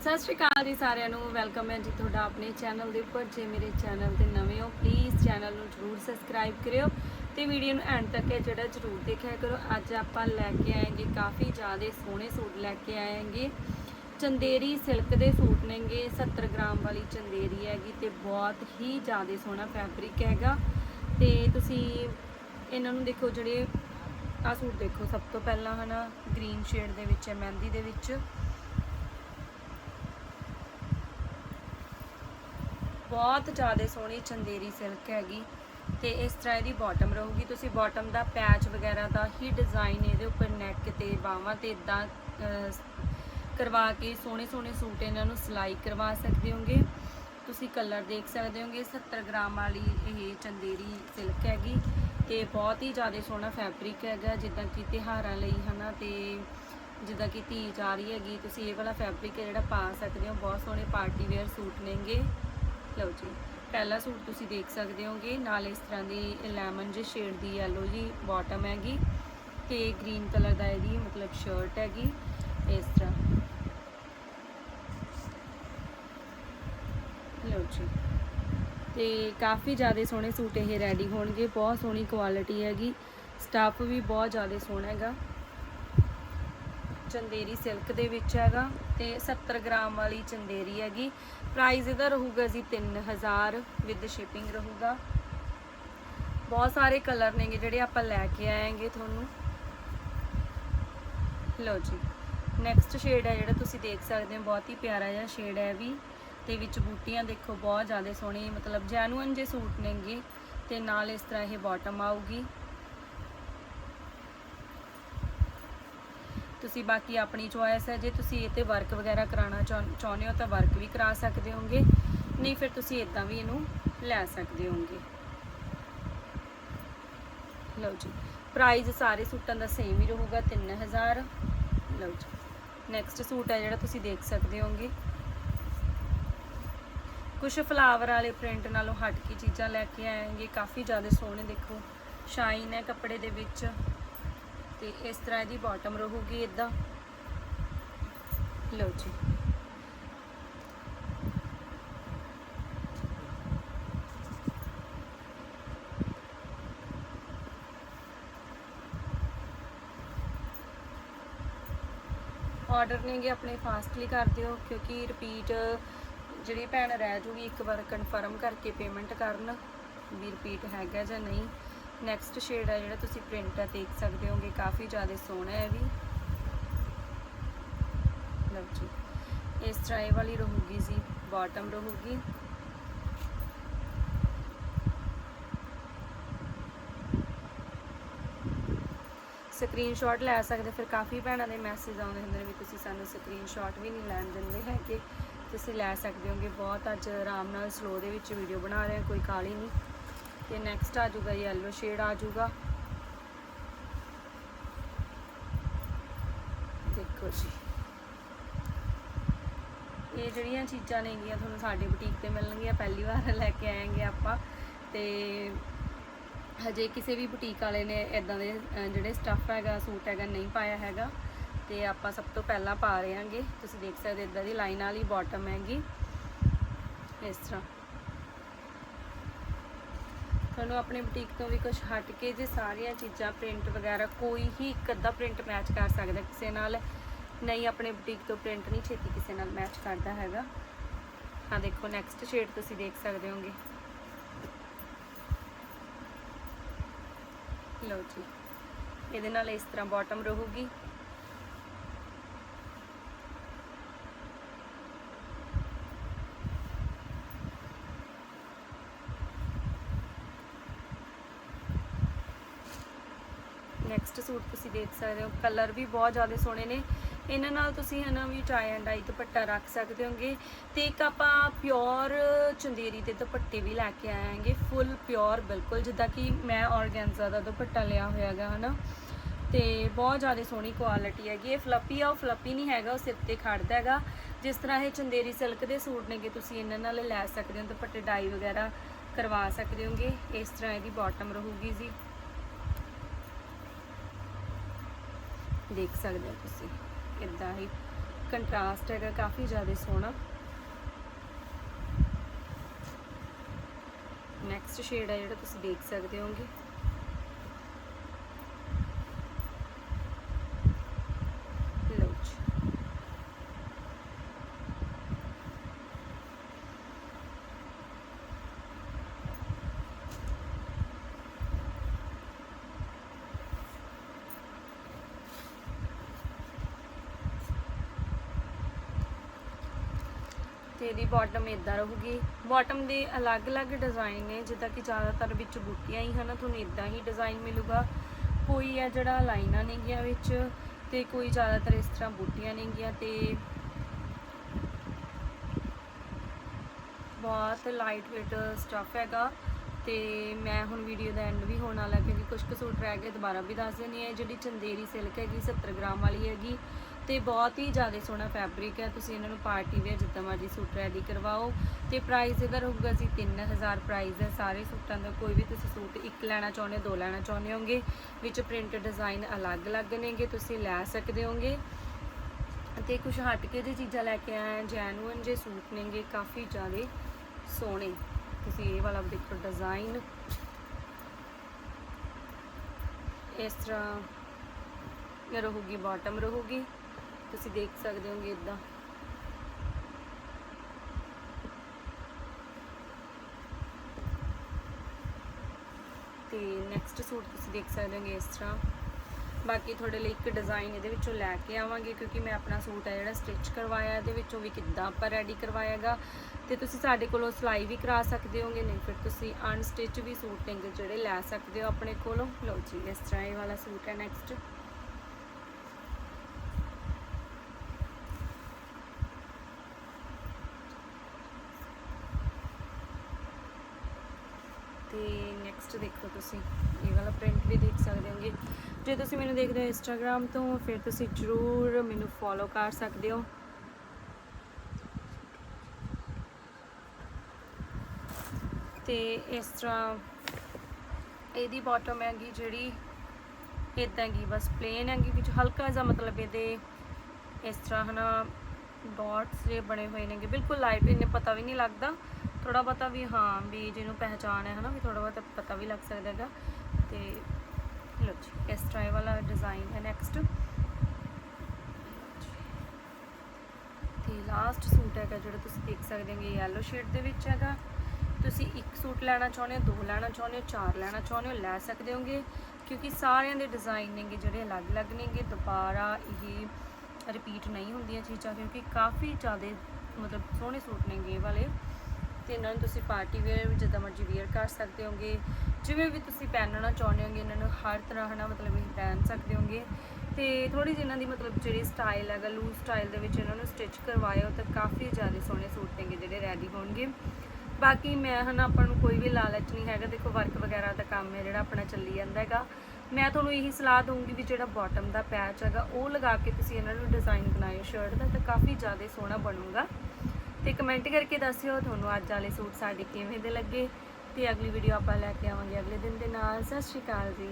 ਸਤਿ ਸ਼੍ਰੀ ਅਕਾਲ ਜੀ ਸਾਰਿਆਂ ਨੂੰ, ਵੈਲਕਮ ਹੈ ਜੀ ਤੁਹਾਡਾ ਆਪਣੇ ਚੈਨਲ ਦੇ ਉੱਪਰ। ਜੇ ਮੇਰੇ ਚੈਨਲ ਤੇ ਨਵੇਂ ਹੋ ਪਲੀਜ਼ ਚੈਨਲ ਨੂੰ ਜਰੂਰ ਸਬਸਕ੍ਰਾਈਬ ਕਰਿਓ ਤੇ ਵੀਡੀਓ ਨੂੰ ਐਂਡ ਤੱਕ ਹੈ ਜਿਹੜਾ ਜਰੂਰ ਦੇਖਿਆ ਕਰੋ। ਅੱਜ ਆਪਾਂ ਲੈ ਕੇ ਆਏਗੇ ਕਾਫੀ ਜ਼ਿਆਦਾ ਸੋਹਣੇ ਸੂਟ ਲੈ ਕੇ ਆਏਗੇ। ਚੰਦੇਰੀ ਸਿਲਕ ਦੇ ਸੂਟ ਨੇਗੇ 70 ਗ੍ਰਾਮ ਵਾਲੀ ਚੰਦੇਰੀ ਹੈਗੀ ਤੇ ਬਹੁਤ ਹੀ ਜ਼ਿਆਦਾ ਸੋਹਣਾ ਫੈਬਰਿਕ ਹੈਗਾ। ਤੇ ਤੁਸੀਂ ਇਹਨਾਂ ਨੂੰ ਦੇਖੋ ਜਿਹੜੇ ਆ ਸੂਟ ਦੇਖੋ, ਸਭ ਤੋਂ ਪਹਿਲਾਂ ਹਨਾ ਗ੍ਰੀਨ ਸ਼ੇਡ ਦੇ ਵਿੱਚ ਹੈ, ਮਹਿੰਦੀ ਦੇ ਵਿੱਚ। ਬਹੁਤ ਜ਼ਿਆਦਾ ਸੋਹਣੀ ਚੰਦੇਰੀ ਸਿਲਕ ਹੈਗੀ ਤੇ ਇਸ ਤਰ੍ਹਾਂ ਇਹਦੀ ਬਾਟਮ ਰਹੂਗੀ। ਤੁਸੀਂ ਬਾਟਮ ਦਾ ਪੈਚ ਵਗੈਰਾ ਦਾ ਹੀ ਡਿਜ਼ਾਈਨ ਇਹਦੇ ਉੱਪਰ ਨੈਕ ਤੇ, ਬਾਹਾਂ ਤੇ ਇਦਾਂ ਕਰਵਾ ਕੇ ਸੋਹਣੇ ਸੋਹਣੇ ਸੂਟ ਇਹਨਾਂ ਨੂੰ ਸਿਲਾਈ ਕਰਵਾ ਸਕਦੇ ਹੋਗੇ। ਤੁਸੀਂ ਕਲਰ ਦੇਖ ਸਕਦੇ ਹੋਗੇ 70 ਗ੍ਰਾਮ ਵਾਲੀ ਇਹ ਚੰਦੇਰੀ ਸਿਲਕ ਹੈਗੀ ਤੇ ਬਹੁਤ ਹੀ ਜ਼ਿਆਦਾ ਸੋਹਣਾ ਫੈਬਰਿਕ ਹੈਗਾ, ਜਿੱਦਾਂ ਕਿ ਤਿਉਹਾਰਾਂ ਲਈ ਹਨਾ ਤੇ ਜਿੱਦਾਂ ਕਿ ਧੀ ਜਾ ਰਹੀ ਹੈਗੀ, ਤੁਸੀਂ ਇਹ ਵਾਲਾ ਫੈਬਰਿਕ ਹੈ ਜਿਹੜਾ ਪਾ ਸਕਦੇ ਹੋ। ਬਹੁਤ ਸੋਹਣੇ ਪਾਰਟੀ ਵੇਅਰ ਸੂਟ ਨੇਗੇ। ਲਓ ਜੀ, ਪਹਿਲਾ ਸੂਟ ਤੁਸੀਂ ਦੇਖ ਸਕਦੇ ਹੋਗੇ, ਨਾਲ ਇਸ ਤਰ੍ਹਾਂ ਦੀ ਲੈਮਨ ਜੇ ਸ਼ੇਡ ਦੀ ਯੈਲੋ ਜੀ ਬਾਟਮ ਹੈਗੀ ਤੇ ਗ੍ਰੀਨ ਕਲਰ ਦਾ ਇਹਦੀ ਮਤਲਬ ਸ਼ਰਟ ਹੈਗੀ, ਇਸ ਤਰ੍ਹਾਂ। ਲਓ ਜੀ, ਤੇ ਕਾਫੀ ਜ਼ਿਆਦਾ ਸੋਹਣੇ ਸੂਟ ਇਹ ਰੈਡੀ ਹੋਣਗੇ, ਬਹੁਤ ਸੋਹਣੀ ਕੁਆਲਿਟੀ ਹੈਗੀ ਸਟਾਫ ਵੀ ਬਹੁਤ ਜ਼ਿਆਦਾ ਸੋਹਣਾ ਹੈਗਾ। ਚੰਦੇਰੀ ਸਿਲਕ ਦੇ ਵਿੱਚ ਹੈਗਾ ਤੇ 70 ਗ੍ਰਾਮ ਵਾਲੀ ਚੰਦੇਰੀ ਹੈਗੀ ਪ੍ਰਾਈਸ ਇਹਦਾ ਰਹੂਗਾ ਜੀ 3000 ਵਿਦ ਸ਼ਿਪਿੰਗ ਰਹੂਗਾ। ਬਹੁਤ ਸਾਰੇ ਕਲਰ ਨੇਗੇ ਜਿਹੜੇ ਆਪਾਂ ਲੈ ਕੇ ਆਏਗੇ ਤੁਹਾਨੂੰ। ਲਓ ਜੀ ਨੈਕਸਟ ਸ਼ੇਡ ਹੈ ਜਿਹੜਾ ਤੁਸੀਂ ਦੇਖ ਸਕਦੇ ਹੋ, ਬਹੁਤ ਹੀ ਪਿਆਰਾ ਜਿਹਾ ਸ਼ੇਡ ਹੈ ਵੀ। ਤੇ ਵਿੱਚ ਬੂਟੀਆਂ ਦੇਖੋ, ਬਹੁਤ ਜ਼ਿਆਦਾ ਸੋਹਣੀ, ਮਤਲਬ ਜੈਨੂਅਨ ਜੇ ਸੂਟ ਨੇਗੇ। ਤੇ ਨਾਲ ਇਸ ਤਰ੍ਹਾਂ ਇਹ ਬਾਟਮ ਆਊਗੀ। ਤੁਸੀਂ ਬਾਕੀ ਆਪਣੀ ਚੋਇਸ ਹੈ, ਜੇ ਤੁਸੀਂ ਇਹ ਤੇ ਵਰਕ ਵਗੈਰਾ ਕਰਾਉਣਾ ਚਾਹੁੰ- ਚਾਹੁੰਦੇ ਹੋ ਤਾਂ ਵਰਕ ਵੀ ਕਰਾ ਸਕਦੇ ਹੋਗੇ ਨਹੀਂ ਫਿਰ ਤੁਸੀਂ ਇਦਾਂ ਵੀ ਇਹਨੂੰ ਲੈ ਸਕਦੇ ਹੋਗੇ ਲਓ ਜੀ ਪ੍ਰਾਈਸ ਸਾਰੇ ਸੂਟਾਂ ਦਾ ਸੇਮ ਹੀ ਰਹੂਗਾ 3000 ਲਓ ਜੀ ਨੈਕਸਟ ਸੂਟ ਹੈ ਜਿਹੜਾ ਤੁਸੀਂ ਦੇਖ ਸਕਦੇ ਹੋਗੇ ਕੁਝ ਫਲਾਵਰ ਵਾਲੇ ਪ੍ਰਿੰਟ ਨਾਲੋਂ ਹਟ ਕੇ ਚੀਜ਼ਾਂ ਲੈ ਕੇ ਆਏਗੇ, ਕਾਫੀ ਜ਼ਿਆਦਾ ਸੋਹਣੇ ਦੇਖੋ ਸ਼ਾਈਨ ਹੈ ਕੱਪੜੇ ਦੇ ਵਿੱਚ। ਤੇ ਇਸ ਤਰ੍ਹਾਂ ਇਹਦੀ ਬਾਟਮ ਰਹੂਗੀ ਇਦਾਂ ਲਓ ਜੀ। ਆਰਡਰ ਨੇਗੇ ਆਪਣੇ ਫਾਸਟਲੀ ਕਰ ਦਿਓ, ਕਿਉਂਕਿ ਰਿਪੀਟ ਜਿਹੜੀ ਭੈਣ ਰਹਿ ਜੂਗੀ, ਇੱਕ ਵਾਰ ਕਨਫਰਮ ਕਰਕੇ ਪੇਮੈਂਟ ਕਰਨ ਵੀ ਰਿਪੀਟ ਹੈਗਾ ਜਾਂ ਨਹੀਂ। ਨੈਕਸਟ ਸ਼ੇਡ ਹੈ ਜਿਹੜਾ ਤੁਸੀਂ ਪ੍ਰਿੰਟ ਆ, ਦੇਖ ਸਕਦੇ ਹੋਗੇ, ਕਾਫੀ ਜ਼ਿਆਦਾ ਸੋਹਣਾ ਹੈ ਇਹ ਵੀ। ਲਓ ਜੀ, ਇਸ ਤਰ੍ਹਾਂ ਇਹ ਵਾਲੀ ਰਹੂਗੀ ਜੀ ਬਾਟਮ ਰਹੂਗੀ। ਸਕਰੀਨਸ਼ਾਟ ਲੈ ਸਕਦੇ, ਫਿਰ ਕਾਫੀ ਭੈਣਾਂ ਦੇ ਮੈਸੇਜ ਆਉਂਦੇ ਹੁੰਦੇ ਨੇ ਵੀ ਤੁਸੀਂ ਸਾਨੂੰ ਸਕਰੀਨਸ਼ਾਟ ਵੀ ਨਹੀਂ ਲੈਣ ਦਿੰਦੇ ਹੈਗੇ। ਤੁਸੀਂ ਲੈ ਸਕਦੇ ਹੋਗੇ, ਬਹੁਤ ਅੱਜ ਆਰਾਮ ਨਾਲ ਸਲੋ ਦੇ ਵਿੱਚ ਵੀਡੀਓ ਬਣਾ ਰਹੇ ਹਾਂ ਕੋਈ ਕਾਲੀ ਨਹੀਂ। ਤੇ ਨੈਕਸਟ ਆ ਜਾਊਗਾ ਯੈਲੋ ਸ਼ੇਡ ਆ ਜਾਊਗਾ। ਦੇਖੋ ਜੀ। ਇਹ ਜਿਹੜੀਆਂ ਚੀਜ਼ਾਂ ਨੇਗੀਆਂ ਤੁਹਾਨੂੰ ਸਾਡੇ ਬੁਟੀਕ ਤੇ ਮਿਲਣਗੀਆਂ, ਪਹਿਲੀ ਵਾਰ ਲੈ ਕੇ ਆਏਗੇ ਆਪਾਂ। ਤੇ ਹਜੇ ਕਿਸੇ ਵੀ ਬੁਟੀਕ ਵਾਲੇ ਨੇ ਇਦਾਂ ਦੇ ਜਿਹੜੇ ਸਟੱਫ ਹੈਗਾ, ਸੂਟ ਹੈਗਾ, ਨਹੀਂ ਪਾਇਆ ਹੈਗਾ, ਤੇ ਆਪਾਂ ਸਭ ਤੋਂ ਪਹਿਲਾਂ ਪਾ ਰਹੇ ਹਾਂਗੇ ਤੁਸੀਂ ਦੇਖ ਸਕਦੇ ਇਦਾਂ ਦੀ ਲਾਈਨ ਵਾਲੀ ਬਾਟਮ ਹੈਗੀ। ਇਸ ਤਰ੍ਹਾਂ। ਤੁਹਾਨੂੰ ਆਪਣੇ ਬੁਟੀਕ ਤੋਂ ਵੀ ਕੁਝ ਹਟ ਕੇ ਜੇ ਸਾਰੀਆਂ ਚੀਜ਼ਾਂ ਪ੍ਰਿੰਟ ਵਗੈਰਾ ਕੋਈ ਹੀ ਇੱਕ ਅੱਧਾ ਪ੍ਰਿੰਟ ਮੈਚ ਕਰ ਸਕਦਾ, ਕਿਸੇ ਨਾਲ ਨਹੀਂ, ਆਪਣੇ ਬੁਟੀਕ ਤੋਂ ਪ੍ਰਿੰਟ ਨਹੀਂ, ਛੇਤੀ ਕਿਸੇ ਨਾਲ ਮੈਚ ਕਰਦਾ ਹੈਗਾ। ਹਾਂ ਦੇਖੋ ਨੈਕਸਟ ਸ਼ੇਡ ਤੁਸੀਂ ਦੇਖ ਸਕਦੇ ਹੋਗੇ। ਲਓ ਜੀ, ਇਹਦੇ ਨਾਲ ਇਸ ਤਰ੍ਹਾਂ ਬਾਟਮ ਰਹੂਗੀ। ਨੈਕਸਟ ਸੂਟ ਤੁਸੀਂ ਦੇਖ ਸਕਦੇ ਹੋ। ਕਲਰ ਵੀ ਬਹੁਤ ਜ਼ਿਆਦਾ ਸੋਹਣੇ ਨੇ। ਇਹਨਾਂ ਨਾਲ ਤੁਸੀਂ ਹਨਾ ਵੀ ਟਾਈ ਐਂਡ ਡਾਈ ਦੁਪੱਟਾ ਰੱਖ ਸਕਦੇ ਹੋਗੇ। ਤੇ ਇੱਕ ਆਪਾਂ ਪਿਓਰ ਚੰਦੇਰੀ ਦੇ ਦੁਪੱਟੇ ਵੀ ਲੈ ਕੇ ਆਏਾਂਗੇ ਫੁੱਲ ਪਿਓਰ ਬਿਲਕੁਲ, ਜਿੱਦਾਂ ਕਿ ਮੈਂ ਔਰਗੈਂਜ਼ਾ ਦਾ ਦੁਪੱਟਾ ਲਿਆ ਹੋਇਆ ਹੈਗਾ ਹਨਾ। ਤੇ ਬਹੁਤ ਜ਼ਿਆਦਾ ਸੋਹਣੀ ਕੁਆਲਿਟੀ ਹੈਗੀ। ਇਹ ਫਲੱਪੀ ਆ, ਉਹ ਫਲੱਪੀ ਨਹੀਂ ਹੈਗਾ, ਉਹ ਸਿਰ ਤੇ ਖੜਦਾ ਹੈਗਾ। ਜਿਸ ਤਰ੍ਹਾਂ ਇਹ ਚੰਦੇਰੀ ਸਿਲਕ ਦੇ ਸੂਟ ਨੇਗੇ, ਤੁਸੀਂ ਇਹਨਾਂ ਨਾਲ ਲੈ ਸਕਦੇ ਹੋ। ਦੁਪੱਟੇ ਡਾਈ ਵਗੈਰਾ ਕਰਵਾ ਸਕਦੇ ਹੋਗੇ। ਇਸ ਤਰ੍ਹਾਂ ਇਹਦੀ ਬਾਟਮ ਰਹੂਗੀ ਜੀ। ਦੇਖ ਸਕਦੇ ਹੋ ਤੁਸੀਂ। ਇਦਾਂ ਹੀ ਕੰਟਰਾਸਟ ਹੈਗਾ, ਕਾਫੀ ਜ਼ਿਆਦਾ ਸੋਹਣਾ। ਨੈਕਸਟ ਸ਼ੇਡ ਹੈ ਜਿਹੜਾ ਤੁਸੀਂ ਦੇਖ ਸਕਦੇ ਹੋਗੇ ਲਓ ਜੀ ਤੇ ਇਹਦੀ ਬਾਟਮ ਇਦਾਂ ਰਹੂਗੀ। ਬਾਟਮ ਦੇ ਅਲੱਗ-ਅਲੱਗ ਡਿਜ਼ਾਈਨ ਨੇ, ਜਿੱਦਾਂ ਕਿ ਜ਼ਿਆਦਾਤਰ ਵਿੱਚ ਬੂਟੀਆਂ ਹੀ ਹਨ, ਤੁਹਾਨੂੰ ਇਦਾਂ ਹੀ ਡਿਜ਼ਾਈਨ ਮਿਲੂਗਾ। ਕੋਈ ਹੈ ਜਿਹੜਾ ਲਾਈਨਾਂ ਨੇਗੀਆਂ ਵਿੱਚ ਤੇ ਕੋਈ ਜ਼ਿਆਦਾਤਰ ਇਸ ਤਰ੍ਹਾਂ ਬੂਟੀਆਂ ਨੇਗੀਆਂ ਤੇ ਬਹੁਤ ਲਾਈਟ weight ਸਟਫ ਹੈਗਾ। ਤੇ ਮੈਂ ਹੁਣ ਵੀਡੀਓ ਦਾ ਐਂਡ ਵੀ ਹੋਣ ਵਾਲਾ, ਕਿਉਂਕਿ ਕੁਝ ਕੁ ਸੂਟ ਰਹਿ ਗਏ, ਦੁਬਾਰਾ ਵੀ ਦੱਸ ਦਿੰਦੀ ਹਾਂ। ਜਿਹੜੀ ਚੰਦੇਰੀ ਸਿਲਕ ਹੈਗੀ 70 ਗ੍ਰਾਮ ਵਾਲੀ ਹੈਗੀ। ਤੇ ਬਹੁਤ ਹੀ ਜ਼ਿਆਦਾ ਸੋਹਣਾ ਫੈਬਰਿਕ ਹੈ। ਤੁਸੀਂ ਇਹਨਾਂ ਨੂੰ ਪਾਰਟੀ ਵੇਅਰ ਜਿੱਦਾਂ ਮਰਜ਼ੀ ਸੂਟ ਰੈਡੀ ਕਰਵਾਓ ਤੇ ਪ੍ਰਾਈਸ ਇਹਦਾ ਰਹੂਗਾ ਜੀ 3000 ਪ੍ਰਾਈਸ ਹੈ। ਸਾਰੇ ਸੂਟਾਂ ਦਾ ਕੋਈ ਵੀ ਤੁਸੀਂ ਸੂਟ ਇੱਕ ਲੈਣਾ ਚਾਹੁੰਦੇ ਹੋ, ਦੋ ਲੈਣਾ ਚਾਹੁੰਦੇ ਹੋਗੇ, ਵਿੱਚ ਪ੍ਰਿੰਟ ਡਿਜ਼ਾਈਨ ਅਲੱਗ-ਅਲੱਗ ਨੇਗੇ, ਤੁਸੀਂ ਲੈ ਸਕਦੇ ਹੋਗੇ। ਤੇ ਕੁਝ ਹਟ ਕੇ ਜੇ ਚੀਜ਼ਾਂ ਲੈ ਕੇ ਆਏ ਜੈਨੂਅਨ ਜੇ ਸੂਟ ਨੇਗੇ, ਕਾਫੀ ਜ਼ਿਆਦਾ ਸੋਹਣੇ। ਤੁਸੀਂ ਇਹ ਵਾਲਾ ਦੇਖੋ ਡਿਜ਼ਾਈਨ ਇਸ ਤਰ੍ਹਾਂ ਇਹ ਰਹੂਗੀ ਬਾਟਮ ਰਹੂਗੀ। ਤੁਸੀਂ ਦੇਖ ਸਕਦੇ ਹੋਗੇ ਇਦਾਂ ਤੇ ਨੈਕਸਟ ਸੂਟ ਤੁਸੀਂ ਦੇਖ ਸਕਦੇ ਹੋਗੇ ਇਸ ਤਰ੍ਹਾਂ। ਬਾਕੀ ਤੁਹਾਡੇ ਲਈ ਇੱਕ ਡਿਜ਼ਾਈਨ ਇਹਦੇ ਵਿੱਚੋਂ ਲੈ ਕੇ ਆਵਾਂਗੇ, ਕਿਉਂਕਿ ਮੈਂ ਆਪਣਾ ਸੂਟ ਹੈ ਜਿਹੜਾ ਸਟਿਚ ਕਰਵਾਇਆ, ਇਹਦੇ ਵਿੱਚੋਂ ਵੀ ਕਿੱਦਾਂ ਆਪਾਂ ਰੈਡੀ ਕਰਵਾਇਆਗਾ। ਤੇ ਤੁਸੀਂ ਸਾਡੇ ਕੋਲੋਂ ਸਿਲਾਈ ਵੀ ਕਰਾ ਸਕਦੇ ਹੋਗੇ, ਨਹੀਂ ਫਿਰ ਤੁਸੀਂ ਅਨਸਟਿਚ ਵੀ ਸੂਟ ਨੇਗੇ ਜਿਹੜੇ ਲੈ ਸਕਦੇ ਹੋ ਆਪਣੇ ਕੋਲੋਂ। ਲਓ ਜੀ, ਇਸ ਤਰ੍ਹਾਂ ਇਹ ਵਾਲਾ ਸੂਟ ਹੈ ਨੈਕਸਟ ਤੇ ਨੈਕਸਟ ਦੇਖੋ ਤੁਸੀਂ। ਇਹ ਵਾਲਾ ਪ੍ਰਿੰਟ ਵੀ ਦੇਖ ਸਕਦੇ ਹੋਗੇ। ਜੇ ਤੁਸੀਂ ਮੈਨੂੰ ਦੇਖਦੇ ਹੋ ਇੰਸਟਾਗ੍ਰam ਤੋਂ, ਫਿਰ ਤੁਸੀਂ ਜਰੂਰ ਮੈਨੂੰ ਫੋਲੋ ਕਰ ਸਕਦੇ ਹੋ। ਤੇ ਇਸ ਤਰ੍ਹਾਂ ਇਹਦੀ ਬਾਟਮ ਹੈਗੀ ਜਿਹੜੀ ਇਦਾਂ ਦੀ, ਬਸ ਪਲੇਨ ਹੈਗੀ, ਵਿੱਚ ਹਲਕਾ ਜਿਹਾ ਮਤਲਬ ਇਹਦੇ ਇਸ ਤਰ੍ਹਾਂ ਹਨਾ ਡਾਟਸ ਜੇ ਬਣੇ ਹੋਏ ਨੇਗੇ। ਬਿਲਕੁਲ ਲਾਈਟ ਇਹਨੇ ਪਤਾ ਵੀ ਨਹੀਂ ਲੱਗਦਾ। ਥੋੜਾ ਬਹੁਤਾ ਵੀ ਹਾਂ, ਵੀ ਜਿਹਨੂੰ ਪਹਿਚਾਣ ਹੈ, ਹਨਾ, ਵੀ ਥੋੜਾ ਬਹੁਤਾ ਪਤਾ ਵੀ ਲੱਗ ਸਕਦਾ ਹੈਗਾ। ਤੇ ਲੋ ਜੀ, ਇਸ ਤਰ੍ਹਾਂ ਵਾਲਾ ਡਿਜ਼ਾਈਨ ਹੈ ਨੈਕਸਟ ਤੇ ਲਾਸਟ ਸੂਟ ਹੈਗਾ ਜਿਹੜਾ ਤੁਸੀਂ ਦੇਖ ਸਕਦੇ ਹੋ ਯੈਲੋ ਸ਼ੇਡ ਦੇ ਵਿੱਚ ਹੈਗਾ। ਤੁਸੀਂ ਇੱਕ ਸੂਟ ਲੈਣਾ ਚਾਹੁੰਦੇ ਹੋ, ਦੋ ਲੈਣਾ ਚਾਹੁੰਦੇ ਹੋ, ਚਾਰ ਲੈਣਾ ਚਾਹੁੰਦੇ ਹੋ, ਲੈ ਸਕਦੇ ਹੋਗੇ। ਕਿਉਂਕਿ ਸਾਰਿਆਂ ਦੇ ਡਿਜ਼ਾਈਨ ਨੇਗੇ ਜਿਹੜੇ ਅਲੱਗ-ਅਲੱਗ ਨੇਗੇ, ਦੁਬਾਰਾ ਇਹ ਰਿਪੀਟ ਨਹੀਂ ਹੁੰਦੀਆਂ ਚੀਜ਼ਾਂ, ਕਿਉਂਕਿ ਕਾਫੀ ਜ਼ਿਆਦਾ ਮਤਲਬ ਸੋਹਣੇ ਸੂਟ ਨੇਗੇ ਇਹ ਵਾਲੇ। ਤੇ ਇਹਨਾਂ ਨੂੰ ਤੁਸੀਂ ਪਾਰਟੀ ਵੇਅਰ ਵੀ ਜਿੱਦਾਂ ਮਰਜ਼ੀ ਵੇਅਰ ਕਰ ਸਕਦੇ ਹੋਗੇ। ਜਿਵੇਂ ਵੀ ਤੁਸੀਂ ਪਹਿਨਣਾ ਚਾਹੁੰਦੇ ਹੋਗੇ, ਇਹਨਾਂ ਨੂੰ ਹਰ ਤਰ੍ਹਾਂ ਹਨਾ ਮਤਲਬ ਇਹ ਪਹਿਨ ਸਕਦੇ ਹੋਗੇ। ਤੇ ਥੋੜੀ ਜਿਹੀ ਇਹਨਾਂ ਦੀ ਮਤਲਬ ਜਿਹੜੀ ਸਟਾਈਲ ਹੈਗਾ ਲੂਜ਼ ਸਟਾਈਲ ਦੇ ਵਿੱਚ ਇਹਨਾਂ ਨੂੰ ਸਟਿਚ ਕਰਵਾਇਓ ਤਾਂ ਕਾਫੀ ਜ਼ਿਆਦਾ ਸੋਹਣੇ ਸੂਟ ਨੇਗੇ ਜਿਹੜੇ ਰੈਡੀ ਹੋਣਗੇ। ਬਾਕੀ ਮੈਂ ਹਨਾ ਆਪਾਂ ਨੂੰ ਕੋਈ ਵੀ ਲਾਲਚ ਨਹੀਂ ਹੈਗਾ, ਦੇਖੋ ਵਰਕ ਵਗੈਰਾ ਦਾ ਕੰਮ ਹੈ ਜਿਹੜਾ ਆਪਣਾ ਚੱਲੀ ਜਾਂਦਾ ਹੈਗਾ। ਮੈਂ ਤੁਹਾਨੂੰ ਇਹੀ ਸਲਾਹ ਦਊਂਗੀ ਵੀ ਜਿਹੜਾ ਬਾਟਮ ਦਾ ਪੈਚ ਹੈਗਾ, ਉਹ ਲਗਾ ਕੇ ਤੁਸੀਂ ਇਹਨਾਂ ਨੂੰ ਡਿਜ਼ਾਈਨ ਬਣਾਇਓ। ਸ਼ਰਟ ਦਾ ਤਾਂ ਕਾਫੀ ਜ਼ਿਆਦਾ ਸੋਹਣਾ ਬਣੂਗਾ। ਤੇ ਕਮੈਂਟ ਕਰਕੇ ਦੱਸਿਓ ਤੁਹਾਨੂੰ ਅੱਜ ਵਾਲੇ ਸੂਟ ਸਾਡੇ ਕਿਵੇਂ ਦੇ ਲੱਗੇ ਤੇ ਅਗਲੀ ਵੀਡੀਓ ਆਪਾਂ ਲੈ ਕੇ ਆਵਾਂਗੇ ਅਗਲੇ ਦਿਨ ਦੇ ਨਾਲ। ਸਤਿ ਸ਼੍ਰੀ ਅਕਾਲ ਜੀ।